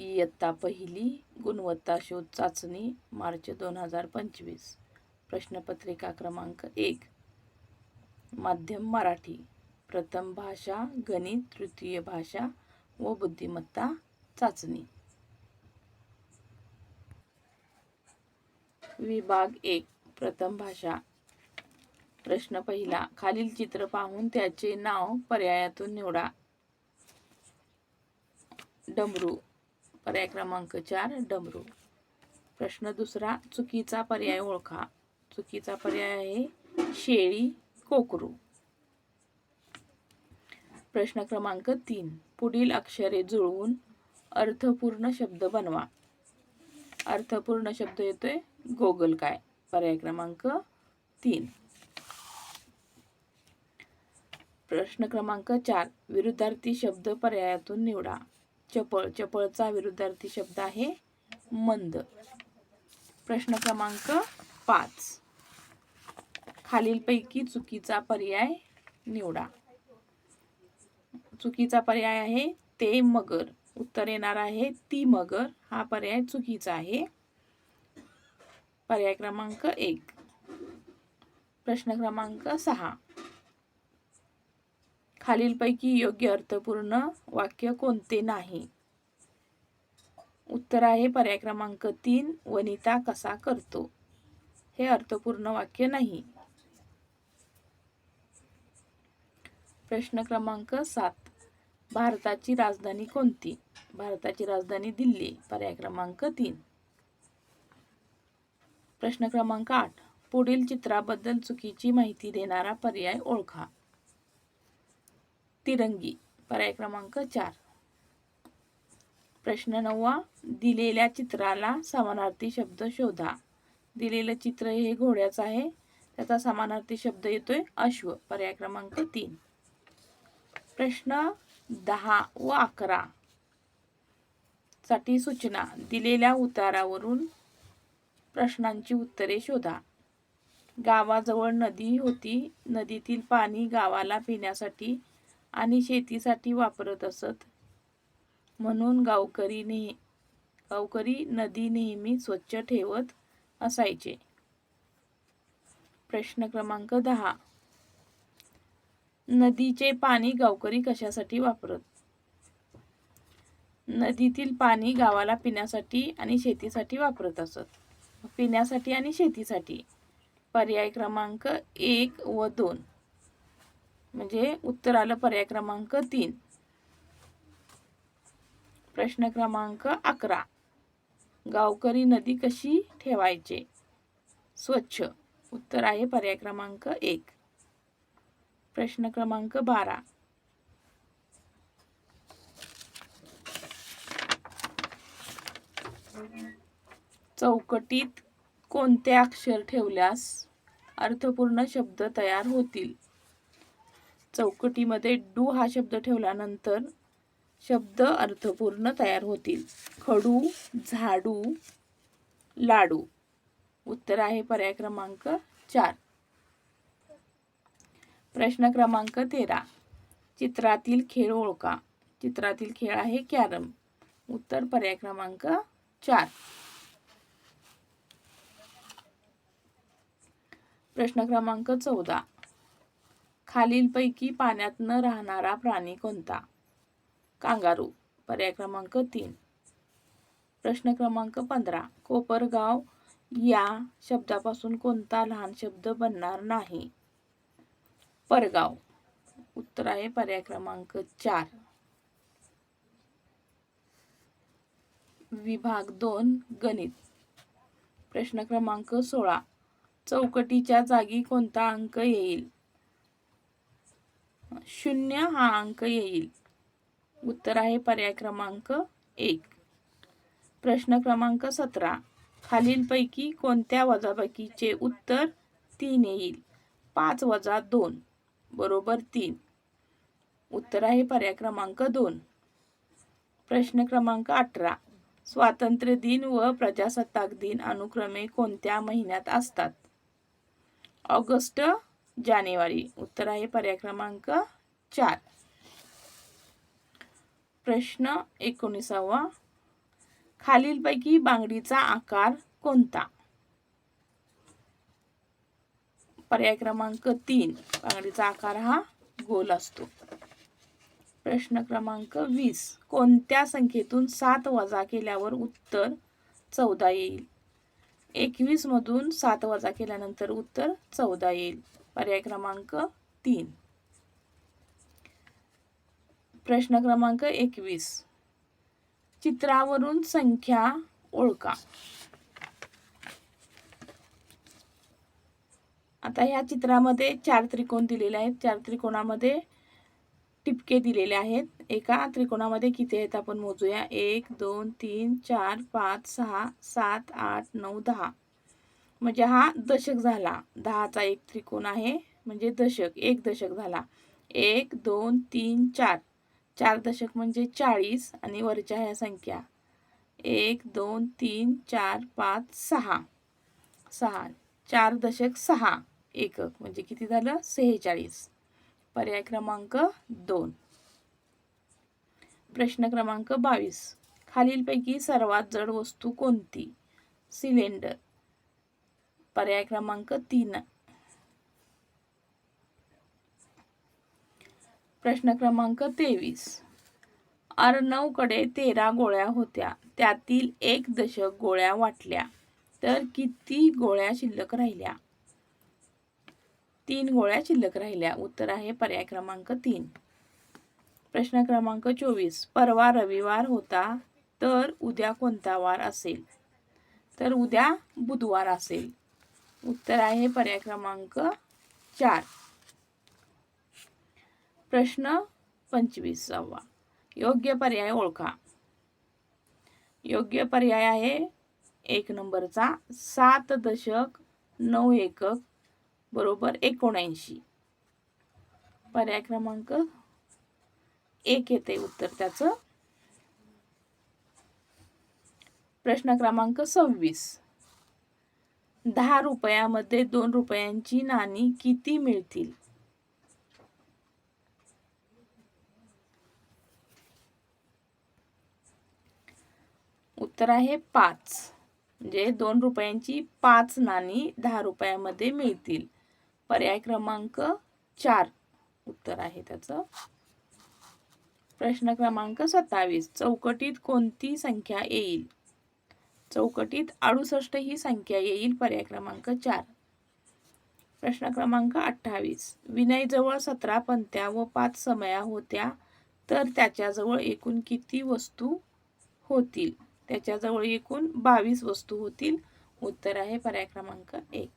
इयत्ता पहिली गुणवत्ता शोध चाचणी मार्च दोन हजार पंचवीस. प्रश्नपत्रिका क्रमांक एक. माध्यम मराठी. प्रथम भाषा गणित तृतीय भाषा व बुद्धिमत्ता चाचणी. विभाग एक. प्रथम भाषा. प्रश्न पहिला. खालील चित्र पाहून त्याचे नाव पर्यायातून निवडा. डमरू. पर्याय क्रमांक चार डमरू. प्रश्न दुसरा चुकीचा पर्याय ओळखा. चुकीचा पर्याय आहे शेळी कोकरू. प्रश्न क्रमांक तीन पुढील अक्षरे जुळवून अर्थपूर्ण शब्द बनवा. अर्थपूर्ण शब्द येतोय गोगल काय? पर्याय क्रमांक तीन. प्रश्न क्रमांक चार विरुद्धार्थी शब्द पर्यायातून निवडा. चपळ चपळचा विरुद्धार्थी शब्द आहे मंद. प्रश्न क्रमांक पाच. खालीलपैकी चुकीचा पर्याय निवडा. चुकीचा पर्याय आहे ते मगर. उत्तर येणार आहे ती मगर. हा पर्याय चुकीचा आहे. पर्याय क्रमांक एक. प्रश्न क्रमांक सहा. खालीलपैकी योग्य अर्थपूर्ण वाक्य कोणते नाही? उत्तर आहे पर्याय क्रमांक तीन वनिता कसा करतो? हे अर्थपूर्ण वाक्य नाही. प्रश्न क्रमांक सात. भारताची राजधानी कोणती? भारताची राजधानी दिल्ली पर्याय क्रमांक तीन. प्रश्न क्रमांक आठ. पुढील चित्राबद्दल चुकीची माहिती देणारा पर्याय ओळखा. तिरंगी. पर्याय क्रमांक चार. प्रश्न नववा. दिलेल्या चित्राला समानार्थी शब्द शोधा. दिलेलं चित्र हे घोड्याचं आहे. त्याचा समानार्थी शब्द येतोय अश्व. पर्याय क्रमांक तीन. प्रश्न दहा व अकरा साठी सूचना. दिलेल्या उतारावरून प्रश्नांची उत्तरे शोधा. गावाजवळ नदी होती. नदीतील पाणी गावाला पिण्यासाठी आणि शेतीसाठी वापरत असत. म्हणून गावकरी नेह गावकरी नदी नेहमी स्वच्छ ठेवत असायचे. प्रश्न क्रमांक दहा. नदीचे पाणी गावकरी कशासाठी वापरत? नदीतील पाणी गावाला पिण्यासाठी आणि शेतीसाठी वापरत असत. पिण्यासाठी आणि शेतीसाठी. पर्याय क्रमांक एक व दोन. म्हणजे उत्तर आलं पर्याय क्रमांक तीन. प्रश्न क्रमांक अकरा. गावकरी नदी कशी ठेवायचे? स्वच्छ. उत्तर आहे पर्याय क्रमांक एक. प्रश्न क्रमांक बारा. चौकटीत कोणते अक्षर ठेवल्यास अर्थपूर्ण शब्द तयार होतील? चौकटीमध्ये डू हा शब्द ठेवल्यानंतर शब्द अर्थपूर्ण तयार होतील. खडू झाडू लाडू. उत्तर आहे पर्याय क्रमांक चार. प्रश्न क्रमांक तेरा. चित्रातील खेळ ओळखा. चित्रातील खेळ आहे कॅरम. उत्तर पर्याय क्रमांक चार. प्रश्न क्रमांक चौदा. खालीलपैकी पाण्यात न राहणारा प्राणी कोणता? कांगारू. पर्याय क्रमांक तीन. प्रश्न क्रमांक पंधरा. कोपरगाव या शब्दापासून कोणता लहान शब्द बनणार नाही? परगाव. उत्तर आहे पर्याय क्रमांक चार. विभाग दोन गणित. प्रश्न क्रमांक सोळा. चौकटीच्या जागी कोणता अंक येईल? शून्य हा अंक येईल. उत्तर आहे पर्याय क्रमांक एक. प्रश्न क्रमांक सतरा. खालीलपैकी कोणत्या वजाबाकीचे उत्तर तीन येईल? पाच वजा दोन बरोबर तीन. उत्तर आहे पर्याय क्रमांक दोन. प्रश्न क्रमांक अठरा. स्वातंत्र्य दिन व प्रजासत्ताक दिन अनुक्रमे कोणत्या महिन्यात असतात? ऑगस्ट जानेवारी. उत्तर आहे पर्याय क्रमांक चार. प्रश्न एकोणीसावा. खालीलपैकी बांगडीचा आकार कोणता? पर्याय क्रमांक तीन. बांगडीचा आकार हा गोल असतो. प्रश्न क्रमांक वीस. कोणत्या संख्येतून सात वजा केल्यावर उत्तर चौदा येईल? एकवीसमधून सात वजा केल्यानंतर उत्तर चौदा येईल. पर्याय क्रमांक तीन. प्रश्न क्रमांक एकवीस. चित्रावरून संख्या ओळखा. आता ह्या चित्रामध्ये चार त्रिकोण दिलेले आहेत. चार त्रिकोणामध्ये टिपके दिलेले आहेत. एका त्रिकोणामध्ये किती आहेत आपण मोजूया. एक दोन तीन चार पाच सहा सात आठ नऊ दहा. म्हणजे हा दशक झाला. दहाचा एक त्रिकोण आहे. म्हणजे दशक एक दशक झाला. एक दोन तीन चार. चार दशक म्हणजे चाळीस आणि वरच्या ह्या संख्या. एक दोन तीन चार पाच सहा. सहा. चार दशक सहा. एकक. म्हणजे किती झालं? सेहेचाळीस. पर्याय क्रमांक दोन. प्रश्न क्रमांक बावीस. खालीलपैकी सर्वात जड वस्तू कोणती? सिलेंडर. पर्याय क्रमांक तीन. प्रश्न क्रमांक तेवीस. अर्णवकडे तेरा गोळ्या होत्या. त्यातील एक दशक गोळ्या वाटल्या. तर किती गोळ्या शिल्लक राहिल्या? तीन गोळ्या शिल्लक राहिल्या. उत्तर आहे पर्याय क्रमांक तीन. प्रश्न क्रमांक चोवीस. परवा रविवार होता तर उद्या कोणता वार असेल? तर उद्या बुधवार असेल. उत्तर आहे पर्याय क्रमांक चार. प्रश्न पंचवीसावा. योग्य पर्याय ओळखा. योग्य पर्याय आहे एक नंबरचा. सात दशक नऊ एकक बरोबर एकोणऐंशी. पर्याय क्रमांक एक येते उत्तर त्याचं. प्रश्न क्रमांक सव्वीस. दहा रुपयामध्ये दोन रुपयांची नाणी किती मिळतील? उत्तर आहे पाच. म्हणजे दोन रुपयांची पाच नाणी दहा रुपयामध्ये मिळतील. पर्याय क्रमांक चार. उत्तर आहे त्याचं. प्रश्न क्रमांक सत्तावीस. चौकटीत कोणती संख्या येईल? चौकटीत अडुसष्ट ही संख्या येईल पर्याय क्रमांक चार. प्रश्न क्रमांक अठ्ठावीस. विनयजवळ सतरा पंत्या व पाच समया होत्या तर त्याच्याजवळ एकूण किती वस्तू होतील? त्याच्याजवळ एकूण बावीस वस्तू होतील. उत्तर आहे पर्याय क्रमांक एक.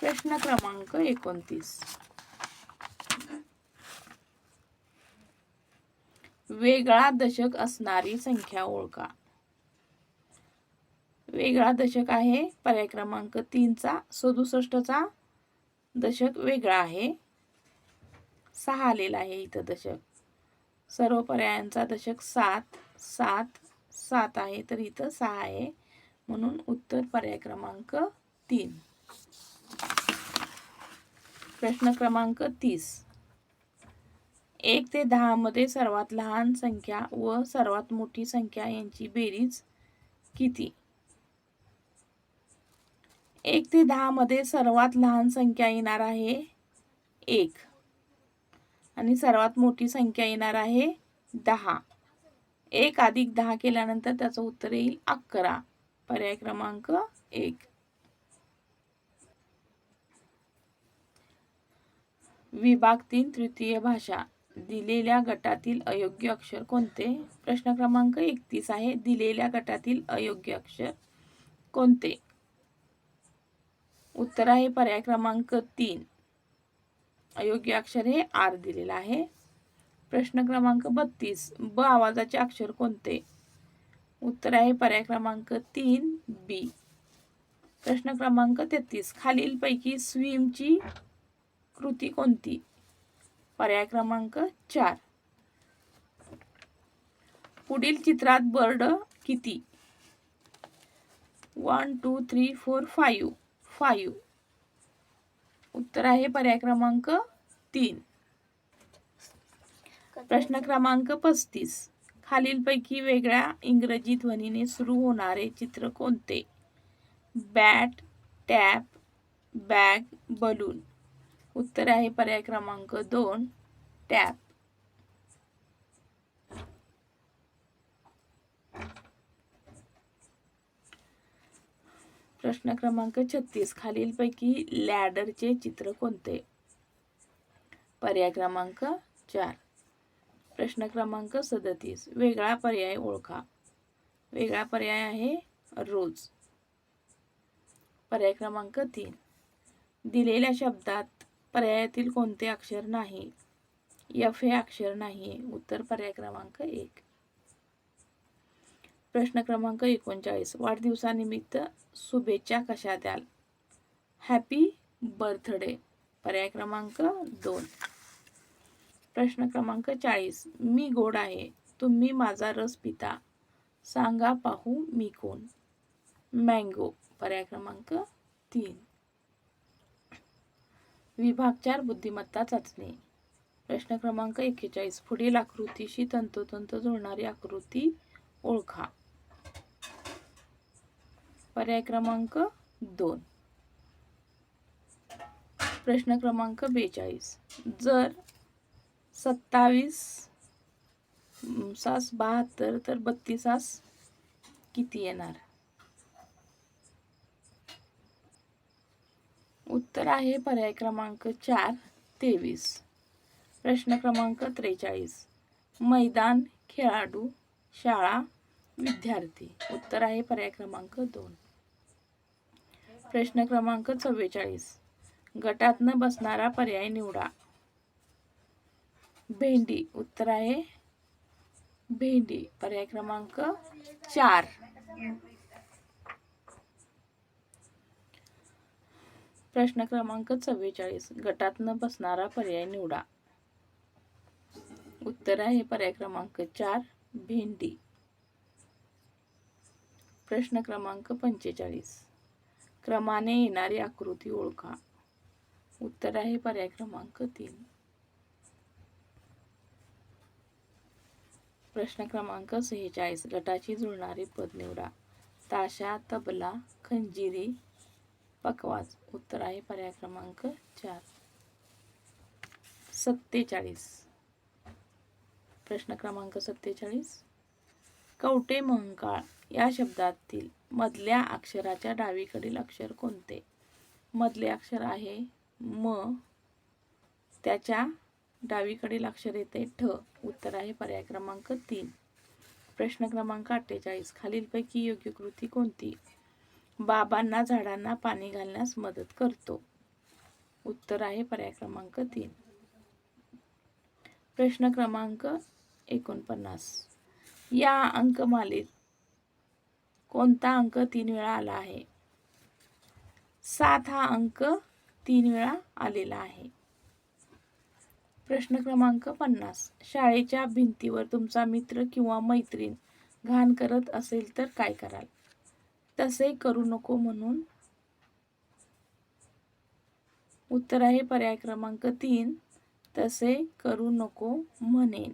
प्रश्न क्रमांक एकोणतीस. वेगळा दशक असणारी संख्या ओळखा. वेगळा दशक आहे. पर्याय क्रमांक तीनचा सदुसष्टचा दशक वेगळा आहे. सहा आलेला आहे इथं दशक. सर्व पर्यायांचा दशक सात सात सात आहे तर इथं सहा आहे. म्हणून उत्तर पर्याय क्रमांक तीन. प्रश्न क्रमांक तीस. एक ते दहामध्ये सर्वात लहान संख्या व सर्वात मोठी संख्या यांची बेरीज किती? एक ते दहामध्ये सर्वात लहान संख्या येणार आहे एक. आणि सर्वात मोठी संख्या येणार आहे दहा. एक अधिक दहा केल्यानंतर त्याचं उत्तर येईल अकरा. पर्याय क्रमांक एक. विभाग तीन तृतीय भाषा. दिलेल्या गटातील अयोग्य अक्षर कोणते? प्रश्न क्रमांक एकतीस आहे. दिलेल्या गटातील अयोग्य अक्षर कोणते? उत्तर आहे पर्याय क्रमांक तीन. अयोग्य अक्षर हे आर दिलेलं आहे. प्रश्न क्रमांक बत्तीस. ब आवाजाचे अक्षर कोणते? उत्तर आहे पर्याय क्रमांक तीन बी प्रश्न क्रमांक तेहतीस. खालीलपैकी स्विमची कृती कोणती? पर्याय क्रमांक चार. पुढील चित्रात बर्ड किती? One two three four five five उत्तर आहे पर्याय क्रमांक तीन. प्रश्न क्रमांक पस्तीस. खालीलपैकी वेगळ्या इंग्रजी ध्वनीने सुरू होणारे चित्र कोणते? Bat tap bag balloon. उत्तर आहे पर्याय क्रमांक दोन. टॅप. प्रश्न क्रमांक छत्तीस. खालीलपैकी लॅडरचे चित्र कोणते? पर्याय क्रमांक चार. प्रश्न क्रमांक सदतीस. वेगळा पर्याय ओळखा. वेगळा पर्याय आहे रोज. पर्याय क्रमांक तीन. दिलेल्या शब्दात पर्यायातील कोणते अक्षर नाही? यफ हे अक्षर नाही. उत्तर पर्याय क्रमांक एक. प्रश्न क्रमांक एकोणचाळीस. वाढदिवसानिमित्त शुभेच्छा कशा द्याल? हॅपी बर्थडे पर्याय क्रमांक दोन. प्रश्न क्रमांक चाळीस. मी गोड आहे. तुम्ही माझा रस पिता. सांगा पाहू मी कोण? मँगो पर्याय क्रमांक तीन. विभाग चार बुद्धिमत्ता चाचणी. प्रश्न क्रमांक एक्केचाळीस. पुढील आकृतीशी तंतोतंत जुळणारी आकृती ओळखा. पर्याय क्रमांक दोन. प्रश्न क्रमांक बेचाळीस. जर सत्तावीस सास बहात्तर तर बत्तीसास किती येणार? उत्तर आहे पर्याय क्रमांक चार तेवीस. प्रश्न क्रमांक त्रेचाळीस. मैदान खेळाडू शाळा विद्यार्थी. उत्तर आहे पर्याय क्रमांक दोन. प्रश्न क्रमांक चव्वेचाळीस. गटात न बसणारा पर्याय निवडा. भेंडी. उत्तर आहे भेंडी. पर्याय क्रमांक चार. प्रश्न क्रमांक चव्वेचाळीस. गटात न बसणारा पर्याय निवडा. उत्तर आहे पर्याय क्रमांक चार भेंडी. प्रश्न क्रमांक पंचेचाळीस. क्रमाने येणारी आकृती ओळखा. उत्तर आहे पर्याय क्रमांक तीन. प्रश्न क्रमांक सेहेचाळीस. गटाची जुळणारी पद निवडा. ताशा तबला खंजिरी पकवाज. उत्तर आहे पर्याय क्रमांक चार. सत्तेचाळीस. प्रश्न क्रमांक सत्तेचाळीस. कवटे महंकाळ या शब्दातील मधल्या अक्षराच्या डावीकडील अक्षर कोणते? मधले अक्षर आहे म. त्याच्या डावीकडील अक्षर येते ठ. उत्तर आहे पर्याय क्रमांक तीन. प्रश्न क्रमांक अठ्ठेचाळीस. खालीलपैकी योग्य कृती कोणती? बाबांना झाडांना पाणी घालण्यास मदत करतो. उत्तर आहे पर्याय क्रमांक तीन. प्रश्न क्रमांक एकोणपन्नास. या अंकमालेत कोणता अंक तीन वेळा आला आहे? सात हा अंक तीन वेळा आलेला आहे. प्रश्न क्रमांक पन्नास. शाळेच्या भिंतीवर तुमचा मित्र किंवा मैत्रीण घाण करत असेल तर काय कराल? तसे करू नको म्हणून उत्तर आहे पर्याय क्रमांक तीन. तसे करू नको म्हणेन.